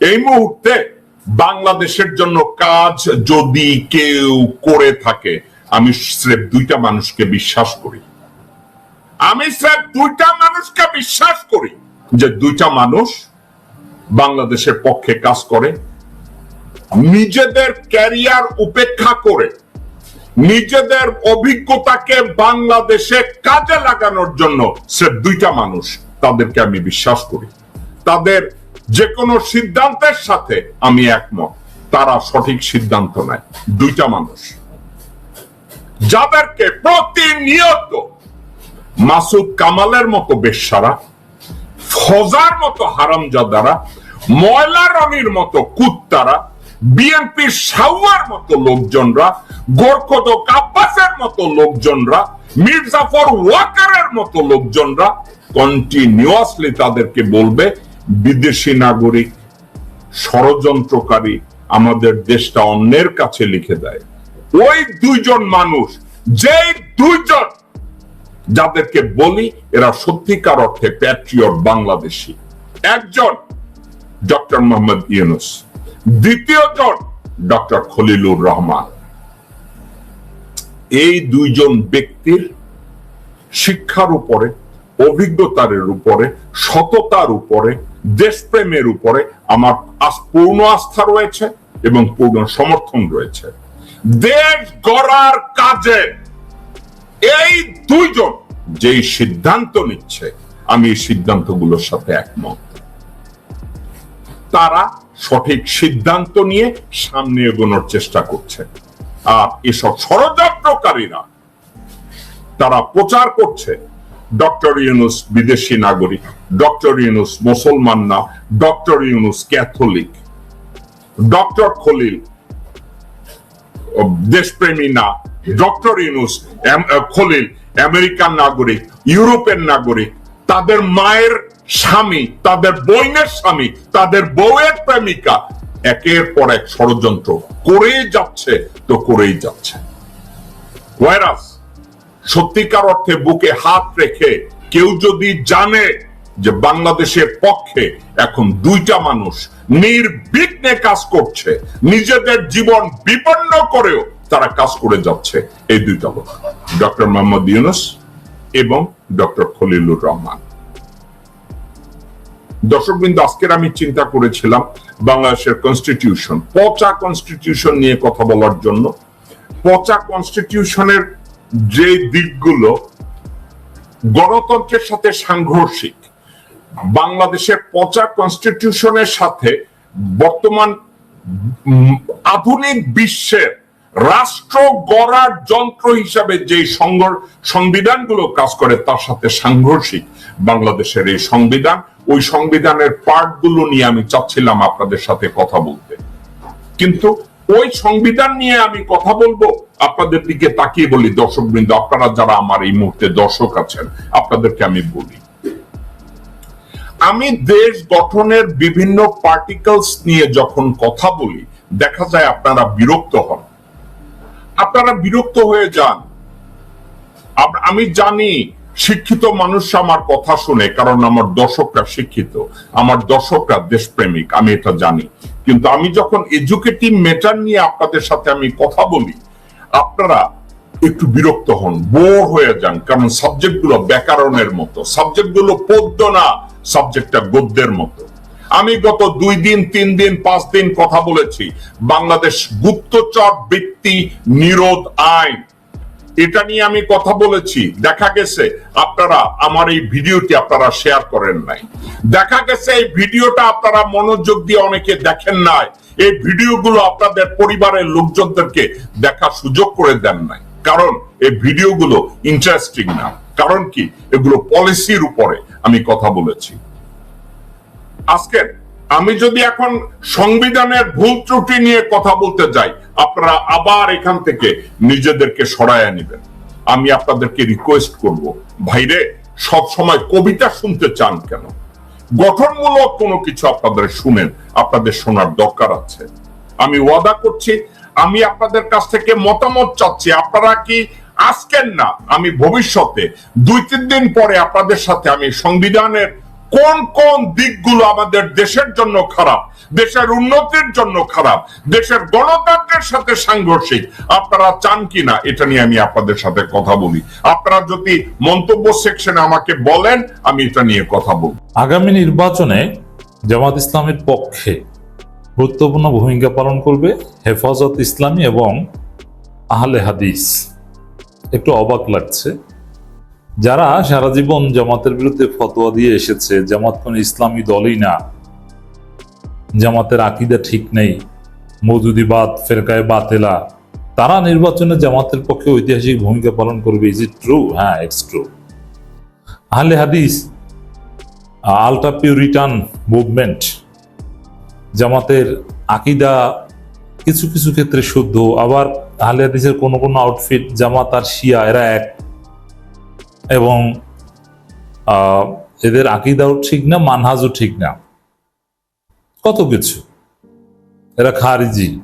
এই মুহূর্তে বাংলাদেশের জন্য কাজ যদি কেউ করে থাকে, আমি স্রেফ দুইটা মানুষকে বিশ্বাস করি। আমি স্রেফ দুইটা মানুষকে বিশ্বাস করি যে দুইটা মানুষ বাংলাদেশের পক্ষে কাজ করে, নিজেদের ক্যারিয়ার উপেক্ষা করে, নিজেদের অভিজ্ঞতাকে বাংলাদেশে কাজে লাগানোর জন্য সে দুইটা মানুষ তাদেরকে আমি বিশ্বাস করি। তাদের যে কোনো সিদ্ধান্তের সাথে আমি একমত। তারা সঠিক সিদ্ধান্ত নেয়। দুইটা মানুষ। যাদেরকে প্রতিনিয়ত মাসুদ কামালের মতো বেশ্যারা, ফজার মতো হারামজাদারা, ময়লা রনির মতো কুত্তারা, বিএনপির সাউয়ার মতো লোকজনরা গোরখদক আব্বাসের মতো লোকজনরা, মির্জাফর ওয়াকারের মতো লোকজনরা কন্টিনিউয়াসলি তাদেরকে বলবে বিদেশি নাগরিক, ষড়যন্ত্রকারী আমাদের দেশটা অন্যের কাছে লিখে দেয়। ওই দুইজন মানুষ, যেই দুইজন, যাদেরকে বলি এরা সত্যিকার অর্থে প্যাট্রিয়ট বাংলাদেশি। একজন ডক্টর মোহাম্মদ ইউনুস দ্বিতীয় জন ডক্টর খলিলুর রহমান। এই দুইজন ব্যক্তির শিক্ষার উপরে, অভিজ্ঞতার উপরে, সততার উপরে দেশপ্রেমের উপরে আমার পূর্ণ আস্থা রয়েছে এবং পূর্ণ সমর্থন রয়েছে। দেশ গড়ার কাজে এই দুইজন যেই সিদ্ধান্ত নিচ্ছে, আমি এই সিদ্ধান্তগুলোর সাথে একমত। তারা সঠিক সিদ্ধান্ত নিয়ে সামনে এগোনোর চেষ্টা করছে। আর এসব ষড়যন্ত্রকারীরা, তারা প্রচার করছে ডক্টর ইউনুস বিদেশি নাগরিক, ডক্টর ইউনুস মুসলমান না, doctor Yunus Catholic. Doctor Khalil দেশপ্রেমী না, ডক্টর ইউনুস খলিল আমেরিকান নাগরিক, ইউরোপের নাগরিক, তাদের মায়ের স্বামী, তাদের বোনের স্বামী, তাদের বউয়ের প্রেমিকা, একের পর এক ষড়যন্ত্র, করেই যাচ্ছে তো করেই যাচ্ছে। ভাইরাস। সত্যিকার অর্থে বুকে হাত রেখে কেউ যদি জানে যে বাংলাদেশের পক্ষে এখন দুইটা মানুষ নির্বিঘ্নে কাজ করছে, নিজেদের জীবন বিপন্ন করেও তারা কাজ করে যাচ্ছে, এই দুইটা লোক। ডক্টর মোহাম্মদ ইউনুস এবং ডক্টর খলিলুর রহমান। দর্শকবৃন্দ, আজকের আমি চিন্তা করেছিলাম বাংলাদেশের কনস্টিটিউশন পচা কনস্টিটিউশন নিয়ে কথা বলার জন্য। পচা কনস্টিটিউশনের যে দিকগুলো গণতন্ত্রের সাথে সাংঘর্ষিক, বাংলাদেশের পচা কনস্টিটিউশনের সাথে বর্তমান আধুনিক বিশ্বের রাষ্ট্র গড়ার যন্ত্র হিসাবে যে সংবিধানগুলো কাজ করে, তার সাথে সাংঘর্ষিক বাংলাদেশের এই সংবিধান। ওই সংবিধানের পার্টগুলো নিয়ে আমি চাচ্ছিলাম আপনাদের সাথে কথা বলতে। কিন্তু ওই সংবিধান নিয়ে আমি কথা বলব আপনাদের দিকে তাকিয়ে বলি দর্শক বৃন্দ আপনারা যারা আমার এই মুহূর্তে দর্শক আছেন, আপনাদেরকে আমি বলি, আমি দেশ গঠনের বিভিন্ন পার্টিকেলস নিয়ে যখন কথা বলি, দেখা যায় আপনারা বিরক্ত হন। আপনারা বিরক্ত হয়ে যান। আমি জানি শিক্ষিত মানুষ আমার কথা শুনে, কারণ আমার দর্শকরা শিক্ষিত, আমার দর্শকরা দেশপ্রেমিক, আমি এটা জানি। কিন্তু আমি যখন এডুকেটিভ ম্যাটার নিয়ে আপনাদের সাথে আমি কথা বলি আপনারা একটু বিরক্ত হন, বোর হয়ে যান, কারণ সাবজেক্টগুলো ব্যাকরণের মতো সাবজেক্টগুলো পদ্য না সাবজেক্টটা গদ্যের মতো। আমি গত দুই দিন, তিন দিন, পাঁচ দিন কথা বলেছি, বাংলাদেশ গুপ্তচর বৃত্তি নিরোধ আইন। এটা নিয়ে আমি কথা বলেছি, দেখা গেছে, আপনারা আমার এই ভিডিওটি আপনারা শেয়ার করেন নাই। দেখা গেছে, এই ভিডিওটা আপনারা মনোযোগ দিয়ে অনেকে দেখেন নাই। এই ভিডিওগুলো আপনাদের পরিবারের লোকজনদেরকে দেখার সুযোগ করে দেন নাই। কারণ এই ভিডিওগুলো ইন্টারেস্টিং না। কারণ কি? এগুলো পলিসির উপরে আমি কথা বলেছি। আজকে আমি যদি এখন সংবিধানের ভুল ত্রুটি নিয়ে কথা বলতে যাই, আপনারা আবার এখান থেকে নিজেদেরকে সরাইয়া নেবেন। আমি আপনাদেরকে রিকোয়েস্ট করব, ভাইরে সব সময় কবিতা শুনতে চান কেন? গঠনমূলক কোনো কিছু আপনাদের শুনেন, আপনাদের শোনার দরকার আছে। আমি ওয়াদা করছি, আমি আপনাদের কাছ থেকে মতামত চাচ্ছি, আপনারা কি আজকের না, আমি ভবিষ্যতে দুই তিন দিন পরে আপনাদের সাথে আমি সংবিধানের কোন কোন দিকগুলো আমাদের দেশের জন্য খারাপ, দেশের উন্নতির জন্য খারাপ, দেশের গণতন্ত্রের সাথে সাংঘর্ষিক, আপনারা চান কিনা এটা নিয়ে আমি আপনাদের সাথে কথা বলি। আপনারা যদি মন্তব্য সেকশনে আমাকে বলেন, আমি এটা নিয়ে কথা বলব। আগামী নির্বাচনে জামাত ইসলামের পক্ষে গুরুত্বপূর্ণ ভূমিকা পালন করবে হেফাজত ইসলামী এবং আহলে হাদিস। একটু অবাক লাগছে। যারা সারা জীবন জামাতের বিরুদ্ধে ফতোয়া দিয়ে এসেছে, জামাত কোন ইসলামী দলই না। জামাতের আকিদা ঠিক নেই। মজুদিবাদ, ফেরকায় বাতেলা। তারা নির্বাচনে জামাতের পক্ষে ঐতিহাসিক ভূমিকা পালন করবে। ইজ ইট ট্রু হ্যাঁ it's true Ahle Hadith ultra Puritan movement. জামাতের আকিদা কিছু কিছু ক্ষেত্রে শুদ্ধ। আবার আহলে হাদিসের কোনো কোনো আউটফিট জামাত আর শিয়া, এরা এক। এবং এদের আকিদাও ঠিক না, মানহাজও ঠিক না। কত কিছু। এরা খারিজি।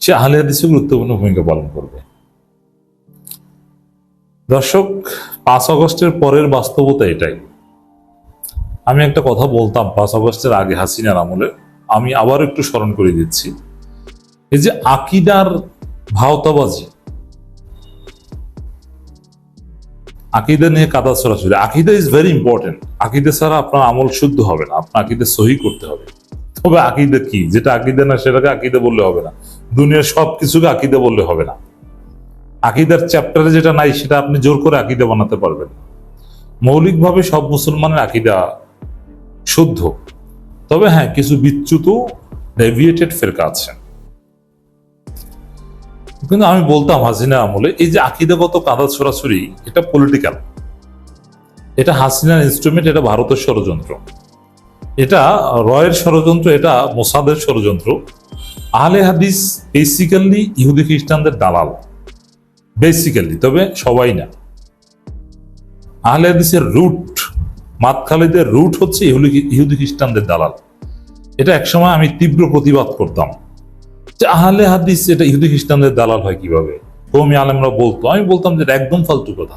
সে আহলে হাদিসে গুরুত্বপূর্ণ ভূমিকা পালন করবে। দর্শক, পাঁচ আগস্টের পরের বাস্তবতা এটাই। আমি একটা কথা বলতাম পাঁচ আগস্টের আগে হাসিনার আমলে। আমি আবার একটু স্মরণ করে দিচ্ছি। এই যে আকিদার ভাওতাবাজি আকিদা নিয়ে কাদা ছড়াছড়ি আকিদা ইজ ভেরি ইম্পর্টেন্ট আকিদা ছাড়া আপনার আমল শুদ্ধ হবে না, আপনার আকিদা সহি করতে হবে। তবে আকিদা কি? যেটা আকিদা না সেটাকে আকিদা বললে হবে না। দুনিয়ার সব কিছুকে আকিদা বললে হবে না। আকিদার চ্যাপ্টারে যেটা নাই, সেটা আপনি জোর করে আকিদা বানাতে পারবেন। মৌলিকভাবে সব মুসলমানের আকিদা শুদ্ধ। তবে হ্যাঁ কিছু বিচ্যুত ডেভিয়েটেড ফেরকা আছে। কিন্তু আমি বলতাম হাসিনা আমলে, এই যে আকিদাগত কাদা ছড়াছড়ি, এটা পলিটিক্যাল এটা হাসিনার ইনস্ট্রুমেন্ট এটা ভারতের ষড়যন্ত্র। এটা রয়ের ষড়যন্ত্র, এটা মোসাদের ষড়যন্ত্র। আহলে হাদিস বেসিক্যালি ইহুদি খ্রিস্টানদের দালাল। বেসিক্যালি তবে সবাই না। আহলে হাদিসের রুট মাতখালিদের রুট হচ্ছে ইহুদি খ্রিস্টানদের দালাল। এটা একসময় আমি তীব্র প্রতিবাদ করতাম। আহলে হাদিস, এটা ইহুদি খ্রিস্টানদের দালাল হয় কীভাবে? কৌমি আলেমরা বলতো, আমি বলতাম যে একদম ফালতু কথা।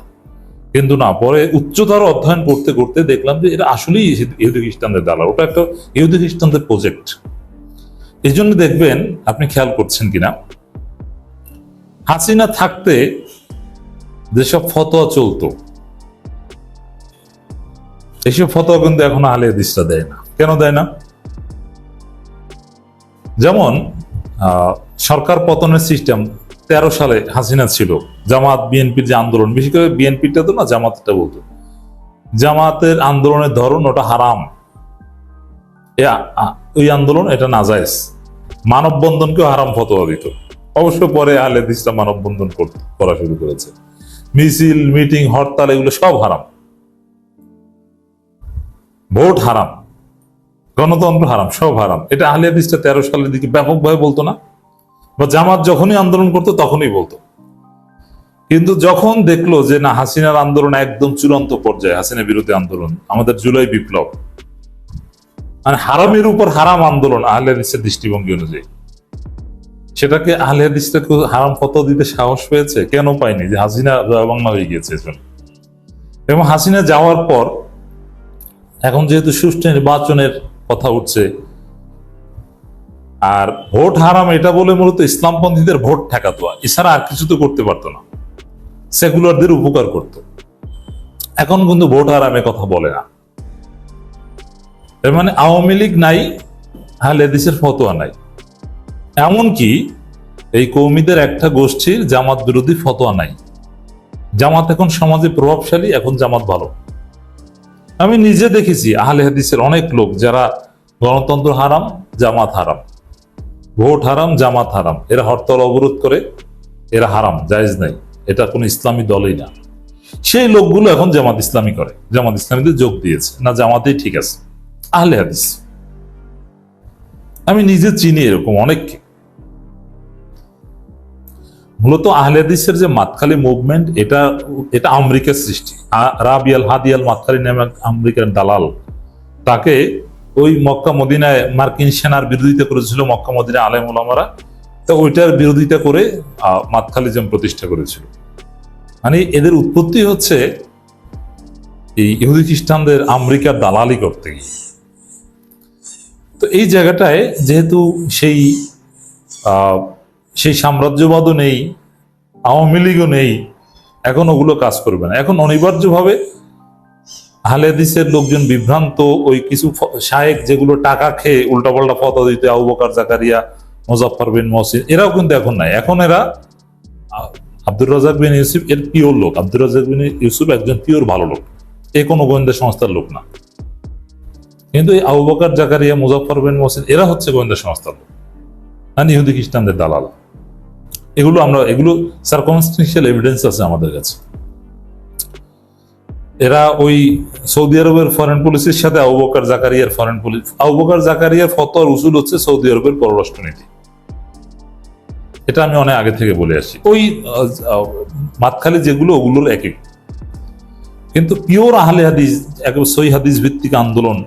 কিন্তু না, পরে উচ্চতর অধ্যয়ন করতে করতে দেখলাম যে এটা আসলেই ইহুদি খ্রিস্টানদের দালাল। ওটা একটা ইহুদি খ্রিস্টানদের প্রজেক্ট এই জন্য দেখবেন, আপনি খেয়াল করছেন কিনা? হাসিনা থাকতে যেসব ফতোয়া চলতো এইসব ফতোয়া কিন্তু এখন আহলে হাদিসরা দেয় না। কেন দেয় না? যেমন সরকার পতনের সিস্টেম তেরো সালে হাসিনা ছিল। জামাত, বিএনপির যে আন্দোলন, বিশেষ করে বিএনপিটা তো না, জামাতটা বলতো। জামাতের আন্দোলনের ধরন ওটা হারাম। ওই আন্দোলন এটা নাজায়েজ। মানববন্ধনকেও হারাম ফতোয়া দিত। অবশ্য পরে আহলে হাদিসরা মানববন্ধন করা শুরু করেছে। মিছিল মিটিং হরতাল, এগুলো সব হারাম। ভোট হারাম। গণতন্ত্র হারাম, সব হারাম। এটা আহলে হাদিসটা তেরো সালের দিকে ব্যাপকভাবে বলতো না? বা জামাত যখনই আন্দোলন করতো, তখনই বলতো। কিন্তু যখন দেখল যে না, হাসিনার আন্দোলন একদম চূড়ান্ত পর্যায়ে হাসিনার বিরুদ্ধে আন্দোলন, আমাদের জুলাই বিপ্লব। মানে হারামের উপর হারাম আন্দোলন আহলে হাদিসের দৃষ্টিভঙ্গি অনুযায়ী। সেটাকে আহলে হাদিসটাকে হারাম ফতো দিতে সাহস পেয়েছে? কেন পায়নি? যে হাসিনা বাংলা হয়ে গিয়েছে এবং হাসিনা যাওয়ার পর, এখন যেহেতু সুষ্ঠু নির্বাচনের কথা উঠছে। আর ভোট হারাম এটা বলে মূলত ইসলামপন্থীদের ভোট ঠেকাতো এছাড়া আর কিছু তো করতে পারতো না। সেকুলারদের উপকার করত। এখন কিন্তু ভোট হারামে কথা বলে না। এর মানে আওয়ামী লীগ নাই হ্যাঁ লেদিসের ফতোয়া নাই। এমনকি এই কৌমিদের একটা গোষ্ঠীর জামাত বিরোধী ফতোয়া নাই। জামাত এখন সমাজে প্রভাবশালী, এখন জামাত ভালো। আমি নিজে দেখেছি আহলে হাদিসের অনেক লোক যারা গণতন্ত্র হারাম, জামাত হারাম। ভোট হারাম, জামাত হারাম। এরা হরতাল অবরোধ করে, এরা হারাম, জায়েজ নাই। এটা কোনো ইসলামী দলই না। সেই লোকগুলো এখন জামাত ইসলামী করে। জামাত ইসলামীতে যোগ দিয়েছে। না, জামাতেই ঠিক আছে। আহলে হাদিস। আমি নিজে চিনি এরকম অনেককে। মূলত আহলে হাদিসের যে মাতখালি মুভমেন্ট এটা এটা আমেরিকার সৃষ্টি। রাবিয়াল হাদিয়াল মাতখালি নামে আমেরিকার দালাল। তাকে ওই মক্কা মদিনায় মার্কিন সেনার বিরোধিতা করেছিল, মক্কা মদিনা আলেম ওলামারা তো ওইটার বিরোধিতা করে মাতখালিজম প্রতিষ্ঠা করেছিল। মানে এদের উৎপত্তি হচ্ছে এই ইহুদি খ্রিস্টানদের আমেরিকার দালালি করতে গিয়ে। তো এই জায়গাটায় যেহেতু সেই সেই সাম্রাজ্যবাদও নেই, আওয়ামী লীগও নেই, এখন ওগুলো কাজ করবে না। এখন অনিবার্যভাবে হালেদিসের লোকজন বিভ্রান্ত, ওই কিছু শায়েক যেগুলো টাকা খেয়ে উল্টাপাল্টা ফতা দিতে, আবু বকর, জাকারিয়া মোজাফর বিন মহসিন, এরাও কিন্তু এখন নাই। এখন এরা আব্দুর রাজাক বিন ইউসুফ এর পিওর লোক। আব্দুর রাজাক বিন ইউসুফ একজন পিওর ভালো লোক। এ কোনো গোয়েন্দা সংস্থার লোক না। কিন্তু এই আবু বকর, জাকারিয়া মুজাফর বিন মহসিন, এরা হচ্ছে গোয়েন্দা সংস্থার লোক। আর ইহুদি খ্রিস্টানদের দালাল। এগুলো আমরা, এগুলো সার্কমস্টেন্সিয়াল এভিডেন্স আছে আমাদের কাছে। এরা ওই সৌদি আরবের ফরেন পলিসির সাথে আবু বকর জাকারিয়ার ফরেন পলিসি আবু বকর জাকারিয়ার ফতোয়ার উসুল হচ্ছে সৌদি আরবের পররাষ্ট্রনীতি এটা আমি অনেক আগে থেকে বলে আসছি। ওই মাতখালি যেগুলো, ওগুলোর একই কিন্তু পিওর আহলে হাদিস একেবারে সই হাদিস ভিত্তিক আন্দোলন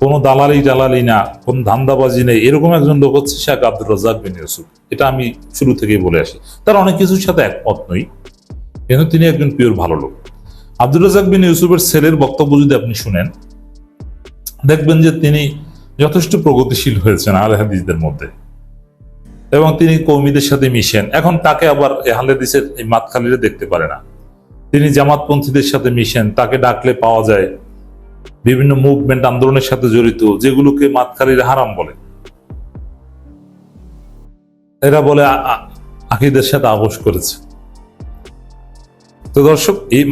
কোনো দালালি টালালি না, কোন ধান্দাবাজি নেই। এরকম একজন লোক হচ্ছে শেখ আব্দুর রাজাক বিন ইউসুফ। এটা আমি শুরু থেকেই বলে আসি। তার অনেক কিছুর সাথে একমত নই, কিন্তু তিনি একজন পিওর ভালো লোক। আব্দুর রাজাক বিন ইউসুফের ছেলের বক্তব্য যদি আপনি শুনেন, দেখবেন যে তিনি যথেষ্ট প্রগতিশীল হয়েছেন আহলে হাদিসদের মধ্যে। এবং তিনি কৌমিদের সাথে মিশেন। এখন তাকে আবার আহলে হাদিসের এই মাতখালিরে দেখতে পারে না। তিনি জামাতপন্থীদের সাথে মিশেন, তাকে ডাকলে পাওয়া যায়। বিভিন্ন মুভমেন্ট আন্দোলনের সাথে জড়িত, যেগুলোকে মাতখালির হারাম বলে। এরা বলে আকিদের সাথে আপোষ করেছে। তো দর্শক, এই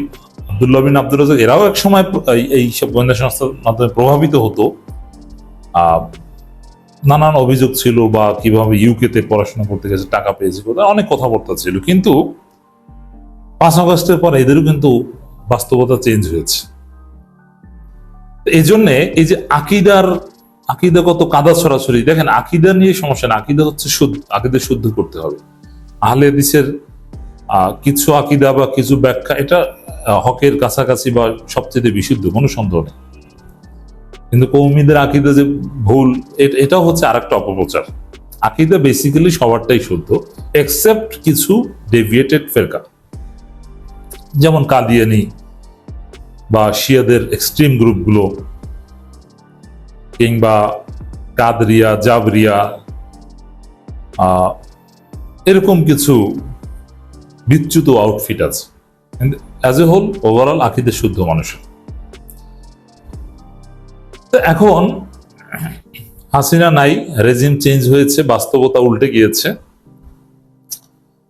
আব্দুল্লাহ বিন আব্দুল রাজাক এরাও এক সময় এই সব গোয়েন্দা সংস্থার মাধ্যমে প্রভাবিত হতো। নানান অভিযোগ ছিল বা কীভাবে ইউকেতে পড়াশোনা করতে গেছে, টাকা পেয়েছে অনেক কথাবার্তা ছিল। কিন্তু পাঁচ আগস্টের পর এদেরও কিন্তু বাস্তবতা চেঞ্জ হয়েছে। এই জন্য এই যে আকিদার আকিদাগত কাদা ছড়াছড়ি দেখেন আকিদা নিয়ে সমস্যা না আকিদা হচ্ছে শুদ্ধ আকিদা শুদ্ধ করতে হবে। আহলে হাদিসের আহ, কিছু আকিদা বা কিছু ব্যাখ্যা এটা হকের কাছাকাছি বা সবচেয়ে বিশুদ্ধ কোনো সন্দেহ নেই। কিন্তু কৌমিদের আকিদা যে ভুল এ- এটাও হচ্ছে আরেকটা অপপ্রচার। আকিদা বেসিক্যালি সবারটাই শুদ্ধ এক্সেপ্ট কিছু ডেভিয়েটেড ফেরকা। যেমন কাদিয়ানি বা শিয়াদের এক্সট্রিম গ্রুপগুলো, কিংবা কাদরিয়া, জাবরিয়া এরকম কিছু বিচ্যুত আউটফিট আছে। অ্যাজ এ হোল ওভারঅল আকিদে শুদ্ধ মানুষের তো এখন, হাসিনা নাই রেজিম চেঞ্জ হয়েছে, বাস্তবতা উল্টে গিয়েছে।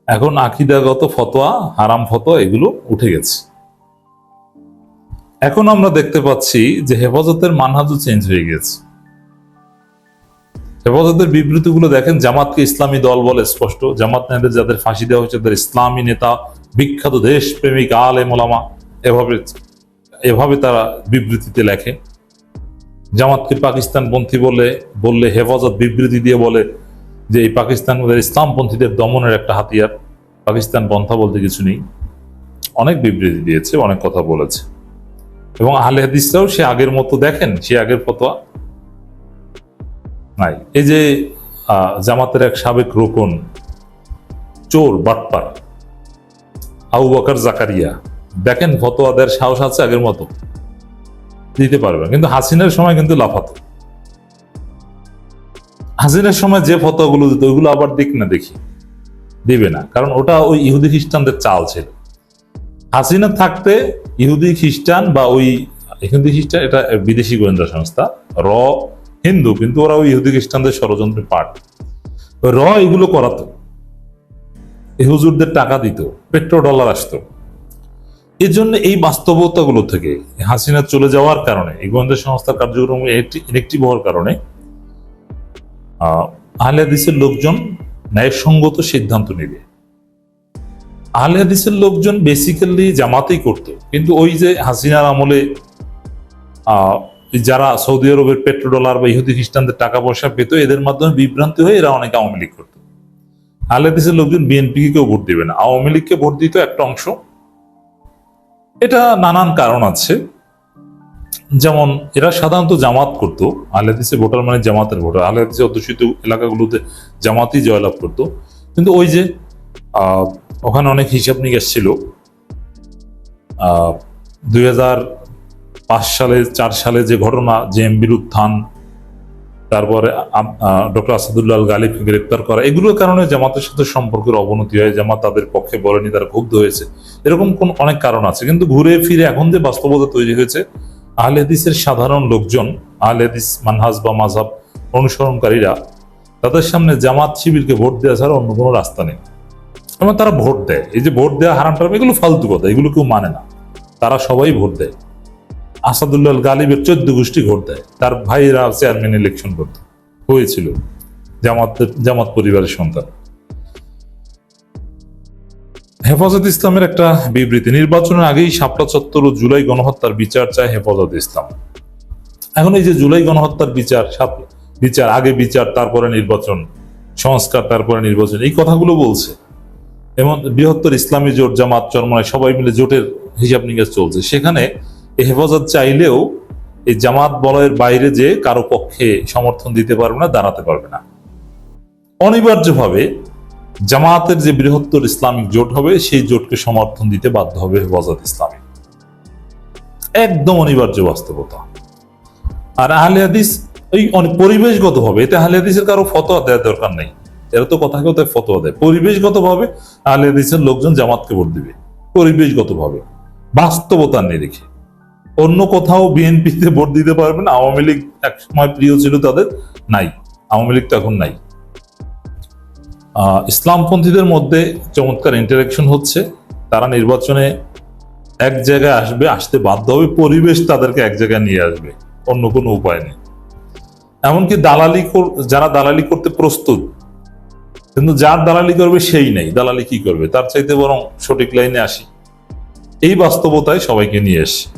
এখন আকিদাগত ফতোয়া, হারাম ফতোয়া, এগুলো উঠে গেছে। এখন আমরা দেখতে পাচ্ছি যে হেফাজতের মানহাজও চেঞ্জ হয়ে গেছে হেফাজতের বিবৃতিগুলো দেখেন, জামাতকে ইসলামী দল বলে স্পষ্ট। জামাত নেতাদের যাদের ফাঁসি দেওয়া হয়েছে, তাদের ইসলামী নেতা, বিখ্যাত দেশপ্রেমিক আলে মোলামা এভাবে এভাবে তারা বিবৃতিতে লেখে। জামাতকে পাকিস্তান পন্থী বলে, বললে হেফাজত বিবৃতি দিয়ে বলে যে এই পাকিস্তান ইসলামপন্থীদের দমনের একটা হাতিয়ার। পাকিস্তান পন্থা বলতে কিছু নেই। অনেক বিবৃতি দিয়েছে, অনেক কথা বলেছে। এবং আহলে হাদিসরাও সে আগের মতো দেখেন, সে আগের ফতোয়া নাই। এই যে জামাতের এক সাবেক রোকন, চোর, বাটপার, আবু বকর জাকারিয়া, দেখেন ফতোয়া দেওয়ার সাহস আছে আগের মতো। দিতে পারবে কিন্তু হাসিনের সময় কিন্তু লাফাতো। হাসিনের সময় যে ফতোয়াগুলো দিত, ওইগুলো আবার দিক না দেখি, দিবে না। কারণ ওটা ওই ইহুদি খ্রিস্টানদের চাল ছিল। হাসিনা থাকতে ইহুদি খ্রিস্টান বা ওই ইহুদি খ্রিস্টান এটা বিদেশি গোয়েন্দা সংস্থা র হিন্দু কিন্তু ওরা ওই ইহুদি খ্রিস্টানদের ষড়যন্ত্রের পার্ট র এগুলো করাতো। এই হুজুরদের টাকা দিত পেট্রো ডলার আসতো। এর জন্য এই বাস্তবতাগুলো থেকে হাসিনা চলে যাওয়ার কারণে এই গোয়েন্দা সংস্থার কার্যক্রম ইলেকটিভ হওয়ার কারণে আহ, আহলে হাদিসের লোকজন ন্যায়সঙ্গত সিদ্ধান্ত নেবে আহলে হাদিসের লোকজন বেসিক্যালি জামাতেই করতো। কিন্তু ওই যে হাসিনার আমলে যারা সৌদি আরবের পেট্রো ডলার বা ইহুদি খ্রিস্টানদের টাকা পয়সা পেত, এদের মাধ্যমে বিভ্রান্তি হয়ে এরা অনেকে আওয়ামী লীগ করতো। আহলে হাদিসের লোকজন বিএনপিকে কেউ ভোট দিবে না। আওয়ামী লীগকে ভোট দিত একটা অংশ। এটা নানান কারণ আছে। যেমন, এরা সাধারণত জামাত করতো। আহলেদিসে ভোটার মানে জামাতের ভোটার। আহলেদিসে অধ্যুষিত এলাকাগুলোতে জামাতই জয়লাভ করতো। কিন্তু ওই যে ওখানে অনেক হিসাব নিকাশ ছিল। দুই পাঁচ সালে, চার সালে যে ঘটনা জেএমবির উত্থান তারপরে ডক্টর আসাদুল্লাহ গালিবকে গ্রেপ্তার করা, এগুলোর কারণে জামাতের সাথে সম্পর্কের অবনতি হয়, জামাত তাদের পক্ষে বলেনি, তারা ক্ষুব্ধ হয়েছে। এরকম কোন অনেক কারণ আছে, কিন্তু ঘুরে ফিরে এখন যে বাস্তবতা তৈরি হয়েছে, আহলে হাদিসের সাধারণ লোকজন, আহলে হাদিস মানহাজ বা মাঝহাব অনুসরণকারীরা, তাদের সামনে জামাত শিবিরকে ভোট দেওয়া ছাড়া অন্য কোনো রাস্তা নেই। এবং তারা ভোট দেয়। এই যে ভোট দেওয়া হারাম টারাম, এগুলো ফালতু কথা, এগুলো কেউ মানে না। তারা সবাই ভোট দেয়। আসাদুল্লাহ গালিবের চোদ্দ গোষ্ঠী ভোট দেয়। তার ভাইরা চেয়ারম্যান ইলেকশন করতে। হয়েছিল। জামাত জামাত পরিবারের সন্তান। হেফাজত ইসলামের একটা বিবৃতি, নির্বাচনের আগেই শাপলা চত্বর ও জুলাই গণহত্যার বিচার চায় হেফাজত ইসলাম। এখন এই যে জুলাই গণহত্যার বিচার বিচার, আগে বিচার, তারপরে নির্বাচন, সংস্কার, তারপরে নির্বাচন, এই কথাগুলো বলছে। এবং বৃহত্তর ইসলামী জোট, জামাত চরমনায় সবাই মিলে জোটের হিসাব নিকাশ চলছে। সেখানে এই হেফাজত চাইলেও এই জামাত বলয়ের বাইরে যে কারও পক্ষে সমর্থন দিতে পারবে না, দাঁড়াতে পারবে না। অনিবার্যভাবে জামাতের যে বৃহত্তর ইসলামিক জোট হবে, সেই জোটকে সমর্থন দিতে বাধ্য হবে হেফাজত ইসলামী। একদম অনিবার্য বাস্তবতা। আর আহলে হাদিস ওই পরিবেশগত ভাবে এতে আহলে হাদিসের কারও ফতোয়া দেওয়ার দরকার নেই। এরা তো কথা কথায় ফতোয়া দেয়। পরিবেশগত ভাবে আহলে হাদিসের লোকজন জামাতকে ভোট দিবে। পরিবেশগত ভাবে বাস্তবতার নিরিখে অন্য কোথাও বিএনপিতে ভোট দিতে পারবেন আওয়ামী লীগ এক সময় প্রিয় ছিল তাদের নাই। আওয়ামী লীগ তো এখন নাই। ইসলামপন্থীদের মধ্যে চমৎকার ইন্টারাকশন হচ্ছে। তারা নির্বাচনে এক জায়গায় আসবে, আসতে বাধ্য হবে। পরিবেশ তাদেরকে এক জায়গায় নিয়ে আসবে। অন্য কোনো উপায় নেই। এমনকি দালালি যারা দালালি করতে প্রস্তুত কিন্তু যার দালালি করবে সেই নেই। দালালি কি করবে? তার চাইতে বরং সঠিক লাইনে আসি। এই বাস্তবতায় সবাইকে নিয়ে এসছে।